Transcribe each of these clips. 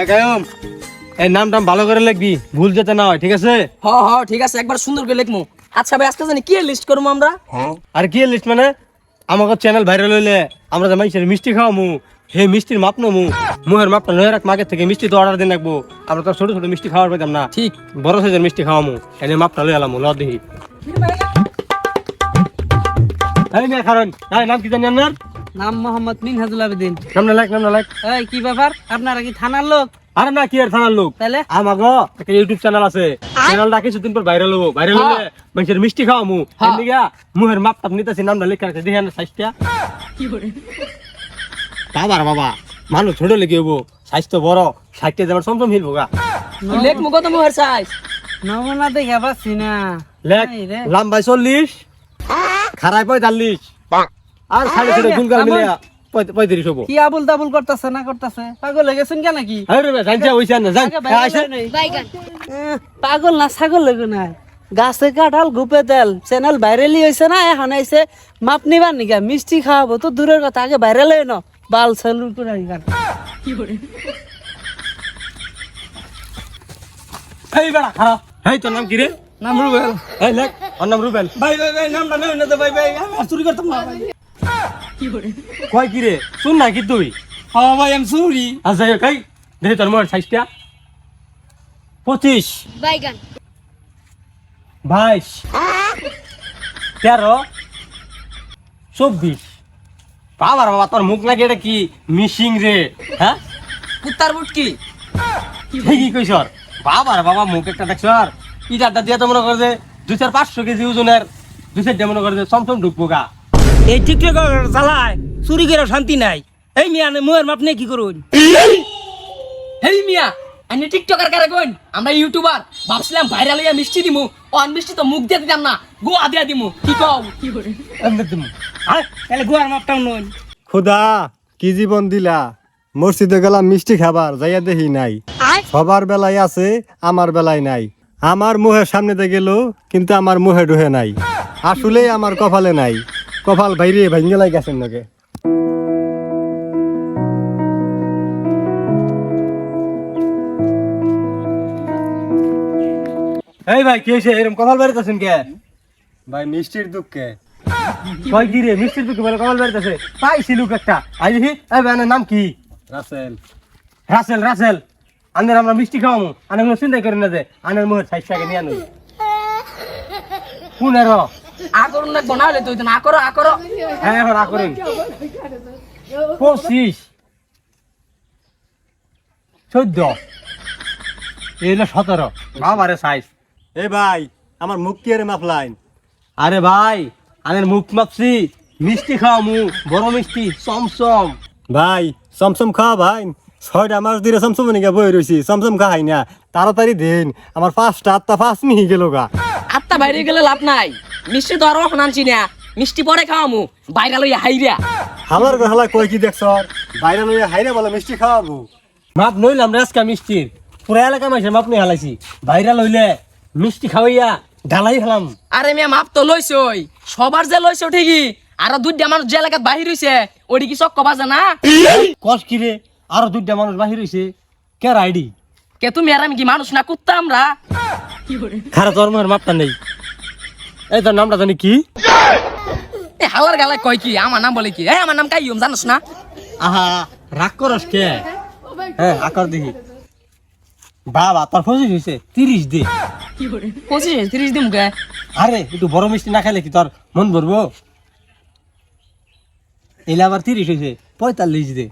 এ কায়ুম এই নাম টাম ভালো করে লিখবি ভুল যেতে না হয় ঠিক আছে? হ হ ঠিক আছে একবার সুন্দর করে লিখমু। আচ্ছা ভাই আজকে জানি কি লিস্ট করব আমরা? আর কি লিস্ট মানে? আমাকে চ্যানেল ভাইরাল হইলে আমরা যে মানুষের মিষ্টি খাওয়ামু হে মিষ্টির মাপ নমু। মুহের মাপটা নয় রাখ মাকে থেকে মিষ্টি তো অর্ডার দিন রাখব আমরা তো ছোট ছোট মিষ্টি খাওয়ার পাইতাম না। ঠিক। বড় সাইজের মিষ্টি খাওয়ামু। এনে মাপটা লই আলামু ল দেখি নাম কি জানি আপনার? নাম মোহাম্মদ মিনহাজুল আবেদিন। নাম না লাগ নাম লাগ এই কি ব্যাপার? আপনারা কি থানার লোক? আরে না কি আর থানার লোক? তাহলে? আমাগো একটা ইউটিউব চ্যানেল আছে। চ্যানেলটা কিছুদিন পর ভাইরাল হব। ভাইরাল হলে মানুষের মিষ্টি খাওয়ামু হ্যাঁ। এমনি মুহের মাপ টাপ নিতেছি নামটা লেখা রাখছে। দেখে না সাইজটা। বাবার বাবা মানুষ ছোট লেগে হব। স্বাস্থ্য বড় ষাটটা যেমন সমসম হিলবো গা লিখমু কত মুহের সাইজ নমুনা দেখে পাচ্ছি না। লেখ। লম্বাই চল্লিশ খারাই পঁয়তাল্লিশ। আর সাড়ে ছোট গুলগাল মিলে পঁয়ত্রিশ হব। কি আবুল তাবুল করতেছে না করতেছে? পাগল হয়ে গেছেন কেন না। এহ, পাগল না ছাগল লেগে নাই গাছে কাঁঠাল গুপে তেল। চ্যানেল ভাইরালি হয়েছে না এখন আইছে মাপ নিবার নিকা? মিষ্টি খাওয়াবো তো দূরের কথা আগে ভাইরাল হয়ে ন। বাল সেলুন করে আইগার। এই বেড়া খারাপ এই তোর নাম কি রে? নাম রুবেল। এই লেখ। ওর নাম রুবেল। ভাই ভাই ভাই নামটা নেই না তো ভাই ভাই আর চুরি করতাম না ভাই। কয় কি রে? শুন না কি তুই? হ্যাঁ ভাই আমি চুরি আচ্ছা এই দেখি তোর মোবাইল সাইজটা পঁচিশ। বাইগান। বাইশ। তেরো। চব্বিশ। বাবার বাবা তোর মুখ লাগে এটা কি মিশিং রে? হ্যাঁ? কুত্তার বুট কি ঠিকই কইস বাবার বাবা মুখ একটা দেখছ ইটারটা দিয়ে তো মনে করে যে দুই চার পাঁচশো কেজি ওজনের দুই চারটা মনে করে যে চমচম ঢুকবো গা। এই টিকটক চালায় চুরি করে শান্তি নাই। এই মিয়া মুয়ের মাপ নিয়ে কি করুন? হেই মিয়া আমি টিকটকার কারে কইন? আমরা ইউটিউবার ভাবছিলাম ভাইরাল হইয়া মিষ্টি দিমু অন মিষ্টি তো মুখ দিয়ে দিতাম না গোয়া দিয়া দিমু। কি কও? এমনি দিমু। হ্যাঁ তাহলে গুয়ার মাপটাও নন খুদা কি জীবন দিলা? মসজিদে গেলাম মিষ্টি খাবার যাইয়া দেখি নাই। সবার বেলায় আছে আমার বেলায় নাই। আমার মুহের সামনেতে গেল কিন্তু আমার মুহে ডুহে নাই। আসলে আমার কপালে নাই। কপাল বাইরে ভাঙ্গে লাই গেছেন নাকি? এই ভাই কি হয়েছে? এরকম কপাল বেরোতেছেন কে? ভাই মিষ্টির দুঃখে কয় কি রে মিষ্টির দুঃখ বলে কপাল বেরোতেছে পাইছি লুক একটা। আই দেখি এই ভাই নাম কি? রাসেল। রাসেল রাসেল। আনের আমরা মিষ্টি খাওয়ামু। আনের কোনো চিন্তা করি না যে আনের মুখের সাইজ টাকে নিয়ে আনু পনেরো আ করুন না গোনা হলে তুই তো না করো আ করো হ্যাঁ এখন রাগ করেন পঁচিশ। চোদ্দ। এই সতেরো। বাবারে সাইজ এ ভাই আমার মুখ কি আরে মাফলাইন আরে ভাই আনের মুখ মাপছি। মিষ্টি খাওয়ামু বড় মিষ্টি চমচম। ভাই চমচম খাওয়া ভাই। ছয়টা মাস ধরে চমচম নিকে বই রয়েছি চমচম খাই না। তাড়াতাড়ি দিন। আমার পাঁচটা আটটা পাঁচ মিহি গেল গা। আত্মা বাইরে গেলে লাভ নাই। মিষ্টি তো আরও আনছি না। মিষ্টি পরে খাওয়ামু। ভাইরাল হইয়া হাইরা। হালার হালা কই কি দেখছ? বাইরে লইয়া হাইরে বলে মিষ্টি খাওয়াবো। মাপ নইলাম রেসকা মিষ্টির। পুরা এলাকা মাসে মাপ নিয়ে হালাইছি। ভাইরাল হইলে মিষ্টি খাওয়াইয়া ঢালাই খেলাম আরে মিয়া মাপ তো লইছই। সবার যে লইছ ঠিকই। আর দুইটা মানুষ যে এলাকাত বাহির হইছে ওডি কি চক্ক বাজে না? কস কিরে আরও দুইটা মানুষ বাহির হইছে। কে আইডি? কে তুমি আর আমি কি মানুষ না কুত্তা আমরা খারা তোর মুখের মাপটা নেই। এই তোর নামটা জানি কি? হাওয়ার গালায় কয় কি? আমার নাম বলে কি? আমার নাম কাইয়ুম জানোস না? আহা রাগ করস কে? হ্যাঁ আকর দেখি। বাবা তোর পঁচিশ হয়েছে তিরিশ দে। পঁচিশ তিরিশ দিন কে আরে একটু বড় মিষ্টি না খাইলে কি তোর মন ভরবো? এলে আবার তিরিশ হয়েছে পঁয়তাল্লিশ দে।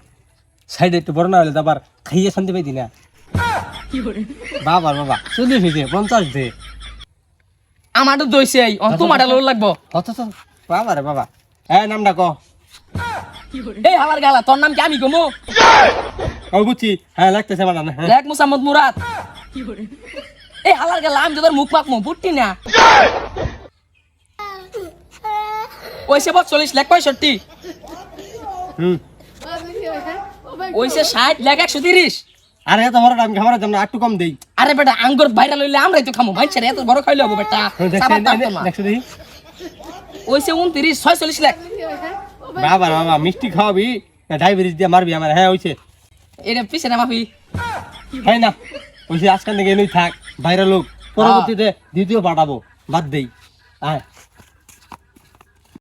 সাইডে একটু বড় না হলে তো আবার খাইয়ে শান্তি পাইতি না। বাবার বাবা চল্লিশ হয়েছে পঞ্চাশ দে আমার তো দইছে এই অন্ত মারা লোক লাগবো। অত তো বাবা রে বাবা। হ্যাঁ নামটা ক? এই হাওয়ার গালা তোর নাম কি আমি কমু? ও বুঝছি। হ্যাঁ লাগতেছে আমার নাম হ্যাঁ। লেখ মুসাম্মদ মুরাদ। এই হালার গালা আমি তোর মুখ পাকমু বুটটি না। ওইসে বল চল্লিশ লেখ পঁয়ষট্টি। হুম। ওইসে ষাট লেখ একশো তিরিশ। আরে এত বড় দাম খাবার দাম না একটু কম দেই। আরে বেটা আঙ্গুর ভাইরাল হইলে আমরাই তো খামো। ভাই এত বড় খাইলে হব বেটা। না। ওইসে উনত্রিশ ছয়চল্লিশ লেখ। বাবা বাবা মিষ্টি খাওয়াবি? ডায়াবেটিস দিয়ে মারবি আমার। হ্যাঁ হইছে এটা পিছনে মাফি। হয় না। বলছি আজকাল থেকে এনেই থাক। বাইরের লোক পরবর্তীতে দ্বিতীয় পাঠাবো। বাদ দেই। আয়।